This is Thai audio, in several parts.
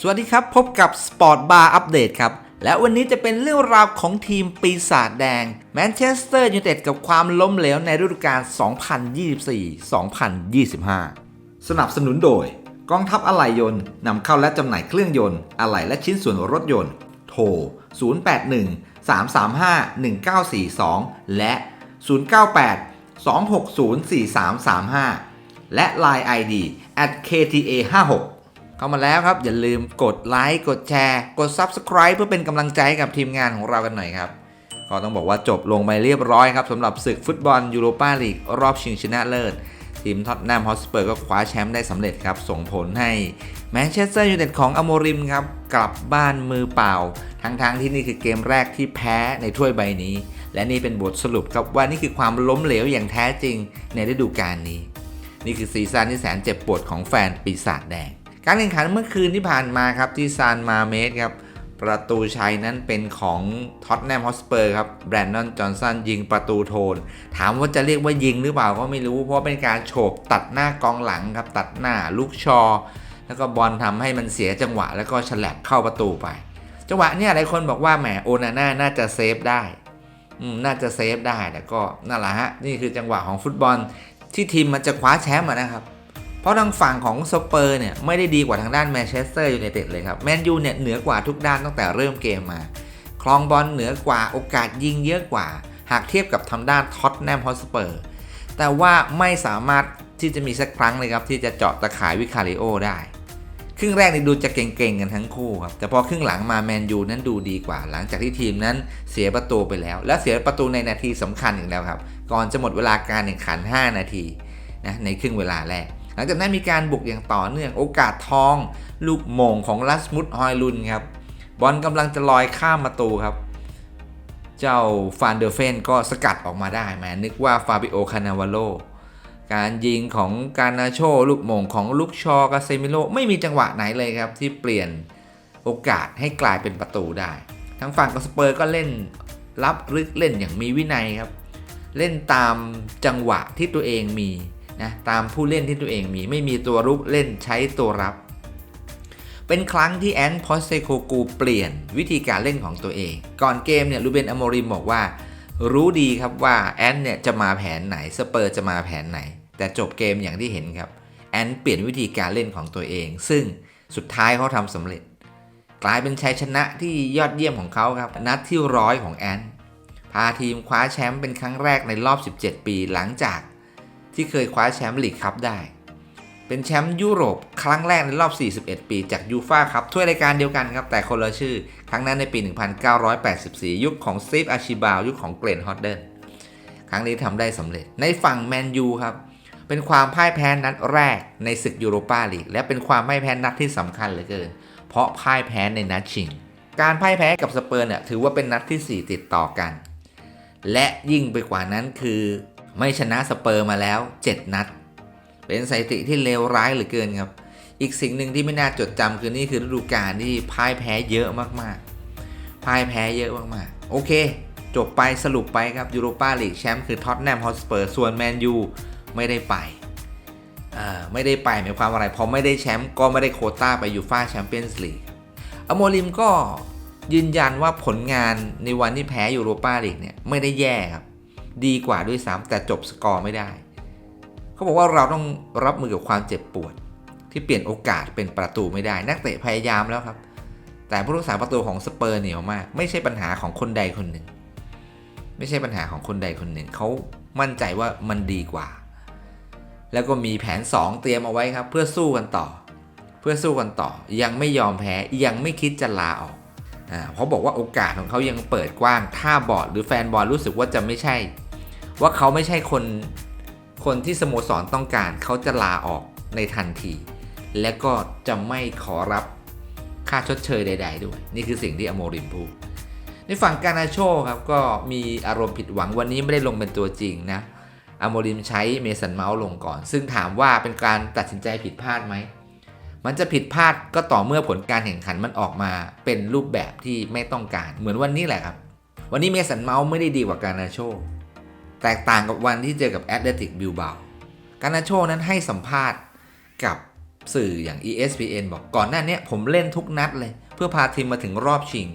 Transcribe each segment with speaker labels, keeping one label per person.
Speaker 1: สวัสดีครับ พบกับ Sport Bar Update ครับ และวันนี้จะเป็นเรื่องราวของทีมปีศาจแดงแมนเชสเตอร์ยูไนเต็ดกับความล้มเหลวในฤดูกาล 2024-2025 สนับสนุนโดย กองทัพอะไหล่ยนต์นำเข้าและจำหน่ายเครื่องยนต์อะไหล่และชิ้นส่วนรถยนต์ โทร 081 335 1942 และ 098 260 4335 และ Line ID at kta 56 เข้ามาแล้วครับ อย่าลืมกดไลค์กดแชร์ กด Subscribe เพื่อเป็นกำลังใจให้กับทีมงานของเรากันหน่อยครับก็ต้องบอกว่าจบลงไปเรียบร้อยครับสำหรับศึกฟุตบอลยูโรปาลีกรอบชิงชนะเลิศ ทีมท็อตแนมฮอสเปอร์ก็คว้าแชมป์ได้สำเร็จครับ ส่งผลให้แมนเชสเตอร์ยูไนเต็ดของอโมริมครับ กลับบ้านมือเปล่า ทั้งๆที่นี่คือเกมแรกที่แพ้ในถ้วยใบนี้ และนี่เป็นบทสรุปครับว่านี่คือความล้มเหลวอย่างแท้จริงในฤดูกาลนี้ นี่คือซีซั่นที่แสนเจ็บปวดของแฟนปีศาจแดง การแข่งขันเมื่อคืนที่ผ่านมาครับที่ซานมาเมสครับประตูชัยนั้นเป็นของท็อตแนมฮอสเปอร์ครับแบรนดอนจอห์นสันยิงประตูโทน ถามว่าจะเรียกว่ายิงหรือเปล่าก็ไม่รู้ เพราะเป็นการโฉบตัดหน้ากองหลังครับตัดหน้าลูกชอ แล้วก็บอลทำให้มันเสียจังหวะ แล้วก็ฉลับเข้าประตูไป จังหวะเนี่ยหลายคนบอกว่าแหมโอนาน่าน่าจะเซฟได้อืน่าจะเซฟได้แต่ก็นั่นแหละฮะนี่คือจังหวะของฟุตบอลที่ทีมมันจะคว้าแชมป์นะครับ ราะทางฝั่งของสเปอร์เนี่ยไม่ได้ดีกว่าทางด้านแมนเชสเตอร์ยูไนเต็ดเลยครับแมนยูเนี่ยเหนือกว่าทุกด้านตั้งแต่เริ่มเกมมา คลองบอลเหนือกว่าโอกาสยิงเยอะกว่า หากเทียบกับทางด้านท็อตแนมฮอสเปอร์แต่ว่าไม่สามารถที่จะมีสักครั้งเลยครับที่จะเจาะตะข่ายวิคาริโอได้ ครึ่งแรกนี่ดูจะเก่งๆกันทั้งคู่ครับแต่พอครึ่งหลังมาแมนยูนั้นดูดีกว่า หลังจากที่ทีมนั้นเสียประตูไปแล้ว และเสียประตูในนาทีสำคัญอีกแล้วครับก่อนจะหมดเวลาการแข่งขัน 5 นาทีนะในครึ่งเวลาแรก หลังจากนั้นมีการบุกอย่างต่อเนื่องโอกาสทอง ลูกโมงของลัสมุดฮอยลุนครับบอลกำลังจะลอยข้ามประตูครับ เจ้าฟานเดอร์เฟนก็สกัดออกมาได้แหมนึกว่าฟาบิโอคานาวาโลการยิงของการนาโชลูกโมงของลูกชอกาเซมิโลไม่มีจังหวะไหนเลยครับ ที่เปลี่ยนโอกาสให้กลายเป็นประตูได้ ทั้งฝั่งของสเปอร์ก็เล่นรับลึกเล่นอย่างมีวินัยครับ เล่นตามจังหวะที่ตัวเองมี นะตามผู้เล่นที่ตัวเองมีไม่มีตัวรุกเล่นใช้ตัวรับ เป็นครั้งที่แอนพอสเซโคกูเปลี่ยนวิธีการเล่นของตัวเอง ก่อนเกมเนี่ยลูเบนอโมริมบอกว่า รู้ดีครับว่าแอนเนี่ยจะมาแผนไหนสเปอร์จะมาแผนไหน แต่จบเกมอย่างที่เห็นครับแอนเปลี่ยนวิธีการเล่นของตัวเอง ซึ่งสุดท้ายเขาทำสำเร็จ กลายเป็นชัยชนะที่ยอดเยี่ยมของเขาครับนัดที่ร้อยของแอนพาทีมคว้าแชมป์เป็นครั้งแรกในรอบ 17 ปีหลังจาก ที่เคยคว้าแชมป์ลีกคัพได้ เป็นแชมป์ยุโรปครั้งแรกในรอบ 41 ปีจากยูฟ่าครับถ้วยรายการเดียวกันครับ แต่คนละชื่อ ครั้งนั้นในปี 1984 ยุคของสตีฟอาชิบาว ยุคของเกรนฮอดเดนครั้งนี้ทำได้สำเร็จ ในฝั่งแมนยูครับ เป็นความพ่ายแพ้นัดแรกในศึกยูโรปาลีก และเป็นความพ่ายแพ้นัดที่สำคัญเหลือเกิน เพราะพ่ายแพ้ในนัดชิง การพ่ายแพ้กับสเปอร์เนี่ยถือว่าเป็นนัดที่ 4 ติดต่อกัน และยิ่งไปกว่านั้นคือ ไม่ชนะสเปอร์มาแล้ว 7 นัด เป็นสถิติที่เลวร้ายเหลือเกินครับ อีกสิ่งหนึ่งที่ไม่น่าจดจำคือนี่คือฤดูกาลที่พ่ายแพ้เยอะมากๆ พ่ายแพ้เยอะมากๆ โอเค จบไปสรุปไปครับยูโรปาลีกแชมป์คือท็อตแนมฮอสเปอร์ส่วนแมนยูไม่ได้ไปไม่ได้ไปหมายความอะไรพอไม่ได้แชมป์ก็ไม่ได้โคต้าไปยูฟ่าแชมเปี้ยนส์ลีกอโมริมก็ยืนยันว่าผลงานในวันที่แพ้ยูโรปาลีกเนี่ยไม่ได้แย่ครับ ดีกว่าด้วยซ้ำแต่จบสกอร์ไม่ได้ เขาบอกว่าเราต้องรับมือกับความเจ็บปวด ที่เปลี่ยนโอกาสเป็นประตูไม่ได้ นักเตะพยายามแล้วครับ แต่ผู้รักษาประตูของสเปอร์เหนียวมาก ไม่ใช่ปัญหาของคนใดคนหนึ่ง ไม่ใช่ปัญหาของคนใดคนหนึ่งเขามั่นใจว่ามันดีกว่า แล้วก็มีแผน 2 เตรียมเอาไว้ครับ เพื่อสู้กันต่อ เพื่อสู้กันต่อ ยังไม่ยอมแพ้ยังไม่คิดจะลาออกอ่าเพราะบอกว่าโอกาสของเขายังเปิดกว้าง ถ้าบอร์ดหรือแฟนบอลรู้สึกว่าจะไม่ใช่ ว่าเขาไม่ใช่คนคนที่สโมสรต้องการ เขาจะลาออกในทันที และก็จะไม่ขอรับค่าชดเชยใด ๆ ด้วย นี่คือสิ่งที่อโมริมพูดในฝั่งกานาโชครับก็มีอารมณ์ผิดหวังวันนี้ไม่ได้ลงเป็นตัวจริงนะอโมริมใช้เมสันเมาส์ลงก่อน ซึ่งถามว่าเป็นการตัดสินใจผิดพลาดไหมมันจะผิดพลาดก็ต่อเมื่อผลการแข่งขันมันออกมาเป็นรูปแบบที่ไม่ต้องการ เหมือนวันนี้แหละครับ วันนี้เมสันเมาส์ไม่ได้ดีกว่ากานาโช แตกต่างกับวันที่เจอกับแอตเลติกบิลบากานาโชนั้นให้สัมภาษณ์กับสื่ออย่าง ESPN บอกก่อนหน้านี้ผมเล่นทุกนัดเลย เพื่อพาทีมมาถึงรอบชิง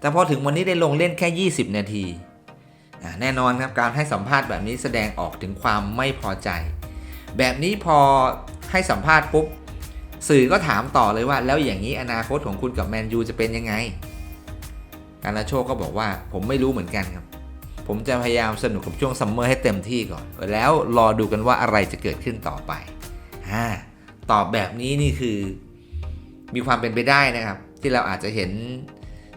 Speaker 1: แต่พอถึงวันนี้ได้ลงเล่นแค่ 20 นาทีแน่นอนครับการให้สัมภาษณ์แบบนี้แสดงออกถึงความไม่พอใจ แบบนี้พอให้สัมภาษณ์ปุ๊บสื่อก็ถามต่อเลยว่า แล้วอย่างนี้อนาคตของคุณกับแมนยูจะเป็นยังไง การาโชก็บอกว่าผมไม่รู้เหมือนกันครับ ผมจะพยายามสนุกกับช่วงซัมเมอร์ให้เต็มที่ก่อน แล้วรอดูกันว่าอะไรจะเกิดขึ้นต่อไปอ่าตอบแบบนี้นี่คือ มีความเป็นไปได้นะครับ ที่เราอาจจะเห็น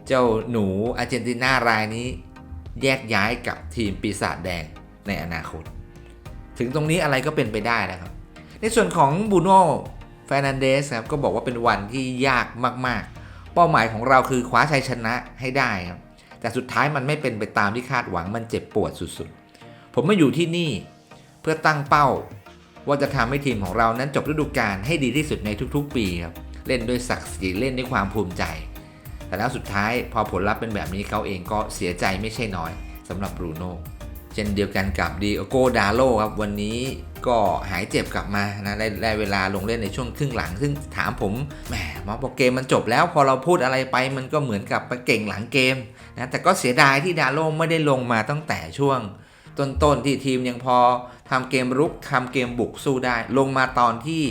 Speaker 1: เจ้าหนูอาร์เจนตินารายนี้ แยกย้ายกับทีมปีศาจแดงในอนาคต ถึงตรงนี้อะไรก็เป็นไปได้นะครับ ในส่วนของบูโน่แฟรนันเดสครับก็บอกว่าเป็นวันที่ยากมาก ๆ เป้าหมายของเราคือคว้าชัยชนะให้ได้ครับ แต่สุดท้ายมันไม่เป็นไปตามที่คาดหวังมันเจ็บปวดสุดๆ ผมมาอยู่ที่นี่เพื่อตั้งเป้า ว่าจะทำให้ทีมของเรานั้นจบฤดูกาลให้ดีที่สุดในทุกๆ ปีครับเล่นด้วยศักดิ์ศรีเล่นด้วยความภูมิใจ แต่แล้วสุดท้ายพอผลลัพธ์เป็นแบบนี้เขาเองก็เสียใจไม่ใช่น้อยสำหรับบรูโน่เช่นเดียวกันกับดีโอโกดาโลครับวันนี้ ก็หายเจ็บกลับมานะได้ได้เวลาลงเล่นในช่วงครึ่งหลัง ซึ่งถามผมแหมมาพอเกมมันจบแล้วพอเราพูดอะไรไปมันก็เหมือนกับไปเก่งหลังเกมนะแต่ก็เสียดายที่ดาโลไม่ได้ลงมาตั้งแต่ช่วงต้นๆที่ทีมยังพอทำเกมรุกทำเกมบุกสู้ได้ ลงมาตอนที่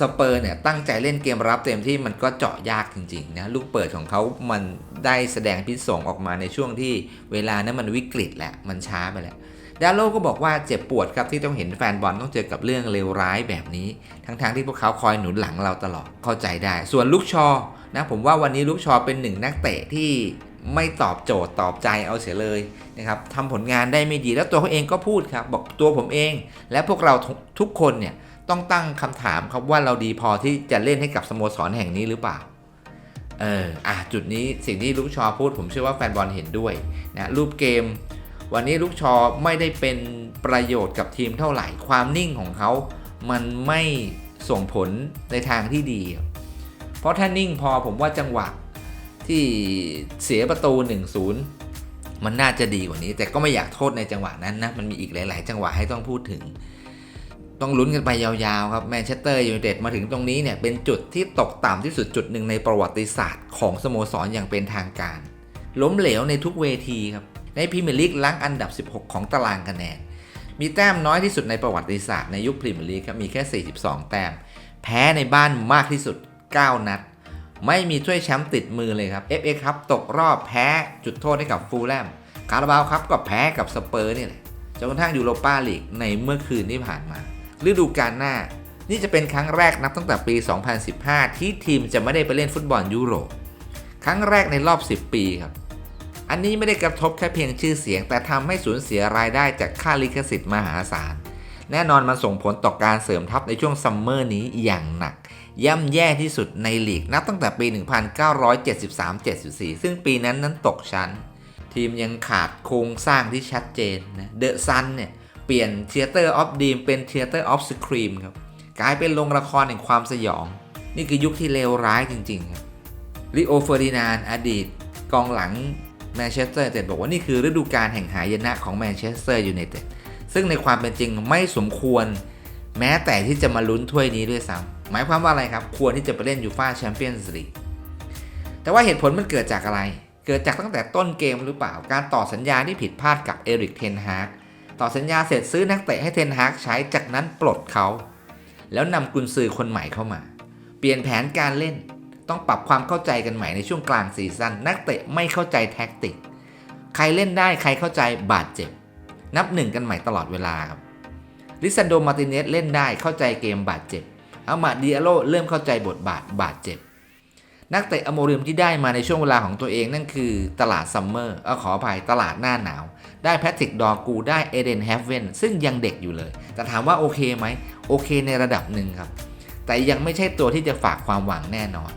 Speaker 1: สเปอร์เนี่ยตั้งใจเล่นเกมรับเต็มที่มันก็เจาะยากจริงๆนะลูกเปิดของเขามันได้แสดงพิษสงออกมาในช่วงที่เวลานั้นมันวิกฤตแหละมันช้าไปแล้ว ดาโลก็บอกว่าเจ็บปวดครับที่ต้องเห็นแฟนบอลต้องเจอกับเรื่องเลวร้ายแบบนี้ ทั้งๆทที่พวกเขาคอยหนุนหลังเราตลอดเข้าใจได้ ส่วนลูกชอนะผมว่าวันนี้ลูกชอเป็นหนึ่งนักเตะที่ไม่ตอบโจทย์ตอบใจเอาเสียเลยนะครับทำผลงานได้ไม่ดีแล้วตัวเขาเองก็พูดครับบอกตัวผมเอง และพวกเราทุกทุกคนเนี่ยต้องตั้งคำถามครับว่าเราดีพอที่จะเล่นให้กับสโมสรแห่งนี้หรือเปล่าเอออะจุดนี้สิ่งที่ลูกชอพูดผมเชื่อว่าแฟนบอลเห็นด้วยนะรูปเกม วันนี้ลูกชอไม่ได้เป็นประโยชน์กับทีมเท่าไหร่ ความนิ่งของเขา มันไม่ส่งผลในทางที่ดี เพราะถ้านิ่งพอผมว่าจังหวะที่เสียประตู 1-0 มันน่าจะดีกว่านี้ แต่ก็ไม่อยากโทษในจังหวะนั้นนะ มันมีอีกหลาย ๆ จังหวะให้ต้องพูดถึง ต้องลุ้นกันไปยาวๆครับแมนเชสเตอร์ยูไนเต็ดมาถึงตรงนี้เนี่ย เป็นจุดที่ตกต่ำที่สุดจุดหนึ่งในประวัติศาสตร์ของสโมสรอย่างเป็นทางการ ล้มเหลวในทุกเวทีครับ ในพรีเมียร์ลีกลังอันดับ 16 ของตารางคะแนน มีแต้มน้อยที่สุดในประวัติศาสตร์ในยุคพรีเมียร์ลีกครับมีแค่ 42 แต้ม แพ้ในบ้านมากที่สุด 9 นัด ไม่มีถ้วยแชมป์ติดมือเลยครับ FA ครับตกรอบแพ้จุดโทษให้กับฟูลแลมคาราบาวครับก็แพ้กับสเปอร์นี่แหละจนกระทั่งยูโรปาลีกในเมื่อคืนที่ผ่านมาฤดูกาลหน้า นี่จะเป็นครั้งแรกนับตั้งแต่ปี 2015 ที่ทีมจะไม่ได้ไปเล่นฟุตบอลยุโรปครั้งแรกในรอบ 10 ปีครับ อันนี้ไม่ได้กระทบแค่เพียงชื่อเสียง แต่ทำให้สูญเสียรายได้จากค่าลิขสิทธิ์มหาศาล แน่นอนมันส่งผลต่อการเสริมทัพในช่วงซัมเมอร์นี้อย่างหนัก ย่ำแย่ที่สุดในลีกนับตั้งแต่ปี 1973-74 ซึ่งปีนั้นนั้นตกชั้น ทีมยังขาดโครงสร้างที่ชัดเจนนะเดอะซันเนี่ยเปลี่ยน Theater of Dream เป็น Theater of Scream ครับกลายเป็นโรงละครแห่งความสยอง นี่คือยุคที่เลวร้ายจริงๆครับลิโอเฟอร์ดินานอดีต กองหลัง แมนเชสเตอร์ยูไนเต็ดบอกว่านี่คือฤดูกาลแห่งหายนะของแมนเชสเตอร์ยูไนเต็ดซึ่งในความเป็นจริงไม่สมควร แม้แต่ที่จะมาลุ้นถ้วยนี้ด้วยซ้ำหมายความว่าอะไรครับ ควรที่จะไปเล่นยูฟ่าแชมเปี้ยนส์ลีกแต่ว่าเหตุผลมันเกิดจากอะไร เกิดจากตั้งแต่ต้นเกมหรือเปล่า การต่อสัญญาที่ผิดพลาดกับเอริกเทนฮากต่อสัญญาเสร็จซื้อนักเตะให้เทนฮากใช้จากนั้นปลดเขา แล้วนำกุนซือคนใหม่เข้ามา เปลี่ยนแผนการเล่น ต้องปรับความเข้าใจกันใหม่ในช่วงกลางซีซั่นนักเตะไม่เข้าใจแท็กติก ใครเล่นได้ใครเข้าใจบาดเจ็บ นับหนึ่งกันใหม่ตลอดเวลาครับลิซันโดมาร์ติเนสเล่นได้เข้าใจเกมบาดเจ็บอามาดิอาโลเริ่มเข้าใจบทบาทบาดเจ็บ นักเตะอโมรียมที่ได้มาในช่วงเวลาของตัวเองนั่นคือตลาดซัมเมอร์เออขออภัยตลาดหน้าหนาว ได้แพทริกดอร์กูได้เอเดนแฮฟเวนซึ่งยังเด็กอยู่เลย แต่ถามว่าโอเคไหมโอเคในระดับหนึ่งครับ แต่ยังไม่ใช่ตัวที่จะฝากความหวังแน่นอน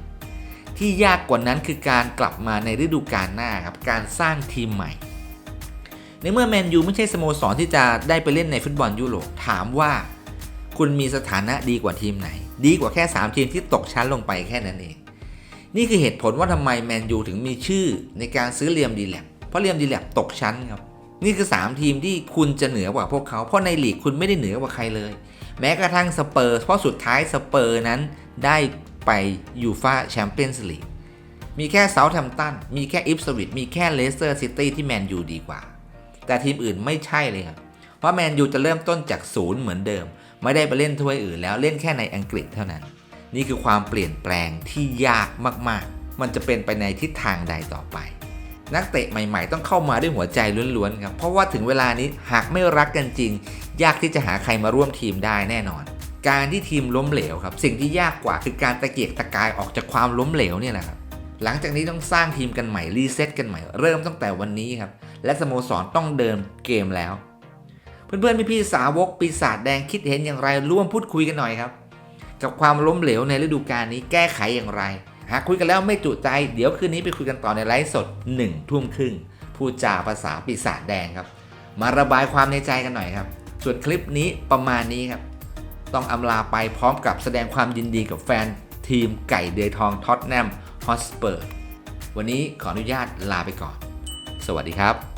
Speaker 1: ที่ยากกว่านั้นคือการกลับมาในฤดูกาลหน้าครับ การสร้างทีมใหม่ ในเมื่อแมนยูไม่ใช่สโมสรที่จะได้ไปเล่นในฟุตบอลยุโรปถามว่า คุณมีสถานะดีกว่าทีมไหน ดีกว่าแค่ 3 ทีมที่ตกชั้นลงไปแค่นั้นเอง นี่คือเหตุผลว่าทำไมแมนยูถึงมีชื่อในการซื้อเลียมดีแลบเพราะเลียมดีแลบตกชั้นครับนี่คือ 3 ทีมที่คุณจะเหนือกว่าพวกเขาเพราะในลีกคุณไม่ได้เหนือกว่าใครเลย แม้กระทั่งสเปอร์เพราะสุดท้ายสเปอร์นั้นได้ ไปยูฟาแชมเปี้ยนส์ลีกมีแค่เซาท์แฮมป์ตัน มีแค่อิฟสวิตมีแค่เลสเตอร์ซิตี้ที่แมนยูดีกว่า แต่ทีมอื่นไม่ใช่เลยครับ เพราะแมนยูจะเริ่มต้นจากศูนย์เหมือนเดิม ไม่ได้ไปเล่นถ้วยอื่นแล้วเล่นแค่ในอังกฤษเท่านั้น นี่คือความเปลี่ยนแปลงที่ยากมากๆ มันจะเป็นไปในทิศทางใดต่อไป นักเตะใหม่ๆ ต้องเข้ามาด้วยหัวใจล้วนๆครับ เพราะว่าถึงเวลานี้หากไม่รักกันจริง ยากที่จะหาใครมาร่วมทีมได้แน่นอน การที่ทีมล้มเหลวครับ สิ่งที่ยากกว่าคือการตะเกียกตะกายออกจากความล้มเหลวเนี่ยแหละครับหลังจากนี้ต้องสร้างทีมกันใหม่รีเซ็ตกันใหม่เริ่มตั้งแต่วันนี้ครับ และสโมสรต้องเดินเกมแล้ว เพื่อนๆพี่ๆสาวกปีศาจแดงคิดเห็นอย่างไรร่วมพูดคุยกันหน่อยครับ กับความล้มเหลวในฤดูกาลนี้แก้ไขอย่างไร หากคุยกันแล้วไม่จุใจ เดี๋ยวคืนนี้ไปคุยกันต่อในไลฟ์สด1ทุ่มครึ่งพูดจาภาษาปีศาจแดงครับ มาระบายความในใจกันหน่อยครับ ส่วนคลิปนี้ประมาณนี้ครับ ต้องอำลาไปพร้อมกับแสดงความยินดีกับแฟนทีมไก่เดือยทองท็อตแนมฮอสเปอร์ วันนี้ขออนุญาตลาไปก่อน สวัสดีครับ